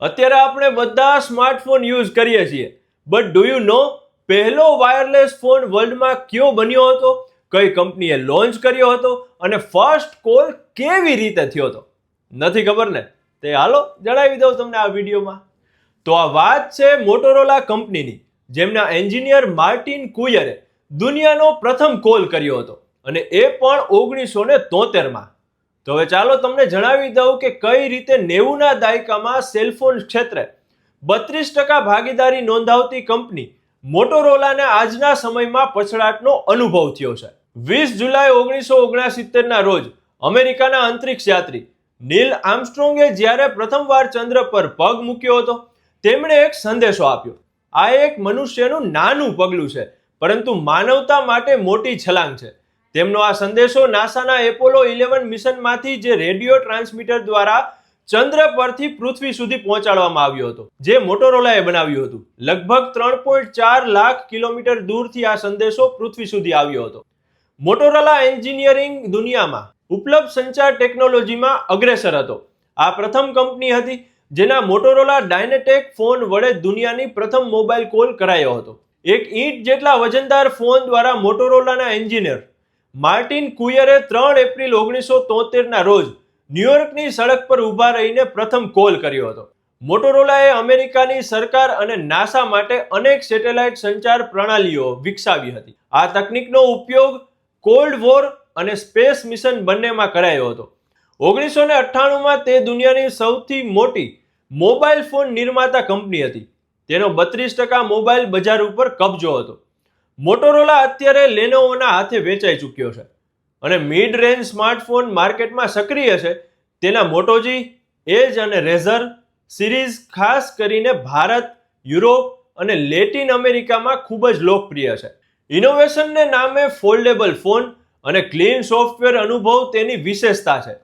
અત્યારે આપણે બધા સ્માર્ટફોન યુઝ કરીએ છીએ. બટ ડુ યુ નો પહેલો વાયરલેસ ફોન વર્લ્ડમાં કયો બન્યો હતો? કઈ કંપનીએ લોન્ચ કર્યો હતો? અને ફર્સ્ટ કોલ કેવી રીતે થયો હતો? નથી ખબર ને? તે હાલો જણાવી દઉં તમને આ વિડીયોમાં. તો આ વાત છે મોટોરોલા કંપનીની, જેમના એન્જિનિયર માર્ટિન કુયરે દુનિયાનો પ્રથમ કોલ કર્યો હતો. અને એ પણ ઓગણીસો ને તોતેરમાં. તો હવે ચાલો તમને જણાવી દઉં કે કઈ રીતે નેવુંના દાયકામાં સેલફોન ક્ષેત્રે બત્રીસ ટકા ભાગીદારી નોંધાવતી કંપની મોટોરોલાને આજના સમયમાં પછડાટનો અનુભવ થયો છે. વીસ જુલાઈ ઓગણીસો ઓગણસિત્તેરના રોજ અમેરિકાના અંતરિક્ષ યાત્રી નીલ આર્મસ્ટ્રોંગે જ્યારે પ્રથમવાર ચંદ્ર પર પગ મૂક્યો હતો, તેમણે એક સંદેશો આપ્યો. આ એક મનુષ્યનું નાનું પગલું છે, પરંતુ માનવતા માટે મોટી છલાંગ છે. તેમનો આ સંદેશો નાસાના એપોલો ઇલેવન મિશનમાંથી જે રેડિયો ટ્રાન્સમીટર દ્વારા ચંદ્ર પરથી પૃથ્વી સુધી પહોંચાડવામાં આવ્યો હતો, જે મોટોરોલાએ બનાવ્યું હતું. લગભગ ત્રણ પોઈન્ટ ચાર લાખ કિલોમીટર દૂરથી આ સંદેશો પૃથ્વી સુધી આવ્યો હતો. મોટોરોલા એન્જિનિયરિંગ દુનિયામાં ઉપલબ્ધ સંચાર ટેકનોલોજીમાં અગ્રેસર હતો. આ પ્રથમ કંપની હતી, જેના મોટોરોલા ડાયનેટેક ફોન વડે દુનિયાની પ્રથમ મોબાઈલ કોલ કરાયો હતો. એક ઈંટ જેટલા વજનદાર ફોન દ્વારા મોટોરોલાના એન્જિનિયર માર્ટિન કુયરે ત્રણ એપ્રિલ ઓગણીસો તોતેરના રોજ ન્યુયોર્કની સડક પર ઊભા રહીને પ્રથમ કોલ કર્યો હતો. મોટોરોલાએ અમેરિકાની સરકાર અને નાસા માટે અનેક સેટેલાઇટ સંચાર પ્રણાલીઓ વિકસાવી હતી. આ તકનિકનો ઉપયોગ કોલ્ડ વોર અને સ્પેસ મિશન બંનેમાં કરાયો હતો. ઓગણીસો ને અઠ્ઠાણુંમાં તે દુનિયાની સૌથી મોટી મોબાઈલ ફોન નિર્માતા કંપની હતી. તેનો બત્રીસ ટકા મોબાઈલ બજાર ઉપર કબજો હતો. મોટોરોલા અત્યારે લેનોવોના હાથે વેચાઈ ચૂક્યો છે. અને મિડ રેન્જ સ્માર્ટફોન માર્કેટમાં સક્રિય છે. તેના મોટોજી એજ અને રેઝર સિરીઝ ખાસ કરીને ભારત, યુરોપ અને લેટિન અમેરિકામાં ખૂબ જ લોકપ્રિય છે. ઇનોવેશનને નામે ફોલ્ડેબલ ફોન અને ક્લીન સોફ્ટવેર અનુભવ તેની વિશેષતા છે.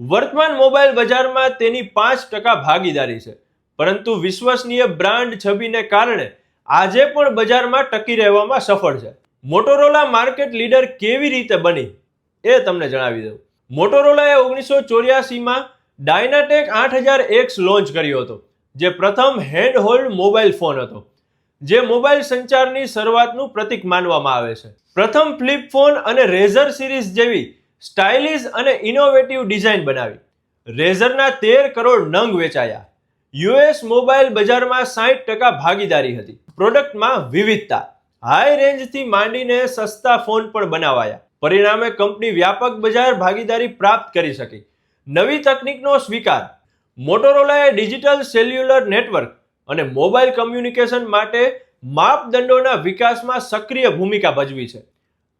વર્તમાન મોબાઈલ બજારમાં તેની પાંચ ટકા ભાગીદારી છે. પરંતુ વિશ્વસનીય બ્રાન્ડ છબીને કારણે આજે પણ બજારમાં ટકી રહેવામાં સફળ છે. મોટોરોલા માર્કેટ લીડર કેવી રીતે બની એ તમને જણાવી દઉં. મોટોરોલાએ ઓગણીસો ચોર્યાસીમાં ડાયનાટેક આઠ હજાર એક્સ લોન્ચ કર્યો હતો, જે પ્રથમ હેન્ડ હોલ્ડ મોબાઈલ ફોન હતો, જે મોબાઈલ સંચારની શરૂઆતનું પ્રતીક માનવામાં આવે છે. પ્રથમ ફ્લિપ ફોન અને રેઝર સિરીઝ જેવી સ્ટાઇલિશ અને ઇનોવેટિવ ડિઝાઇન બનાવી. રેઝરના તેર કરોડ નંગ વેચાયા. યુએસ મોબાઈલ બજારમાં સાઠ ટકા ભાગીદારી હતી. પ્રોડક્ટમાં વિવિધતા. હાઈ રેન્જથી માંડીને સસ્તા ફોન પણ બનાવાયા. પરિણામે કંપની વ્યાપક બજાર ભાગીદારી પ્રાપ્ત કરી શકી. નવી તકનિકનો સ્વીકાર. મોટોરોલાએ ડિજિટલ સેલ્યુલર નેટવર્ક અને મોબાઈલ કમ્યુનિકેશન માટે માપદંડોના વિકાસમાં સક્રિય ભૂમિકા ભજવી છે.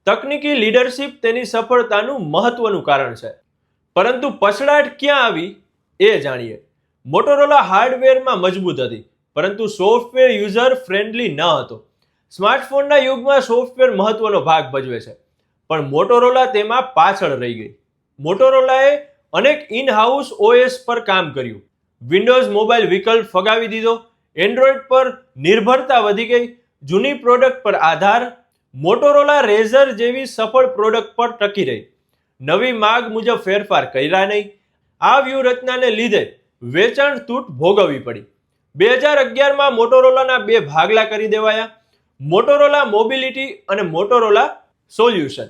તકનિકી લીડરશિપ તેની સફળતાનું મહત્વનું કારણ છે. પરંતુ પછડાટ ક્યાં આવી એ જાણીએ. મોટોરોલા હાર્ડવેરમાં મજબૂત હતી. પરંતુ સોફ્ટવેર યુઝર ફ્રેન્ડલી ન હતો. સ્માર્ટફોનના યુગમાં સોફ્ટવેર મહત્વનો ભાગ ભજવે છે. પણ મોટોરોલા તેમાં પાછળ રહી ગઈ. મોટોરોલાએ અનેક ઇન હાઉસ ઓએસ પર કામ કર્યું. વિન્ડોઝ મોબાઈલ વિકલ્પ ફગાવી દીધો. એન્ડ્રોઈડ પર નિર્ભરતા વધી ગઈ. જૂની પ્રોડક્ટ પર આધાર. મોટોરોલા રેઝર જેવી સફળ પ્રોડક્ટ પર ટકી રહી. નવી માગ મુજબ ફેરફાર કર્યા નહીં. આ વ્યૂહરચનાને લીધે વેચાણ તૂટ ભોગવવી પડી. બે હજાર અગિયારમાં મોટોરોલાના બે ભાગલા કરી દેવાયા. મોટોરોલા મોબિલિટી અને મોટોરોલા સોલ્યુશન.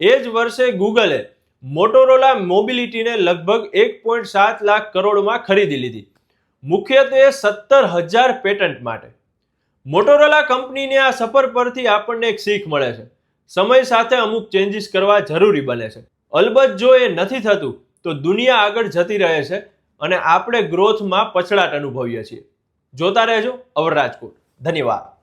એ જ વર્ષે ગૂગલે મોટોરોલા મોબિલિટીને લગભગ એક પોઈન્ટ સાત લાખ કરોડમાં ખરીદી લીધી. મુખ્યત્વે સત્તર હજાર પેટન્ટ માટે. મોટોરોલા કંપનીની આ સફર પરથી આપણને એક શીખ મળે છે. સમય સાથે અમુક ચેન્જીસ કરવા જરૂરી બને છે. અલબત્ત જો એ નથી થતું, તો દુનિયા આગળ જતી રહે છે અને આપણે ગ્રોથમાં પછડાટ અનુભવીએ છીએ. જોતા રહેજો અવર રાજકોટ. ધન્યવાદ.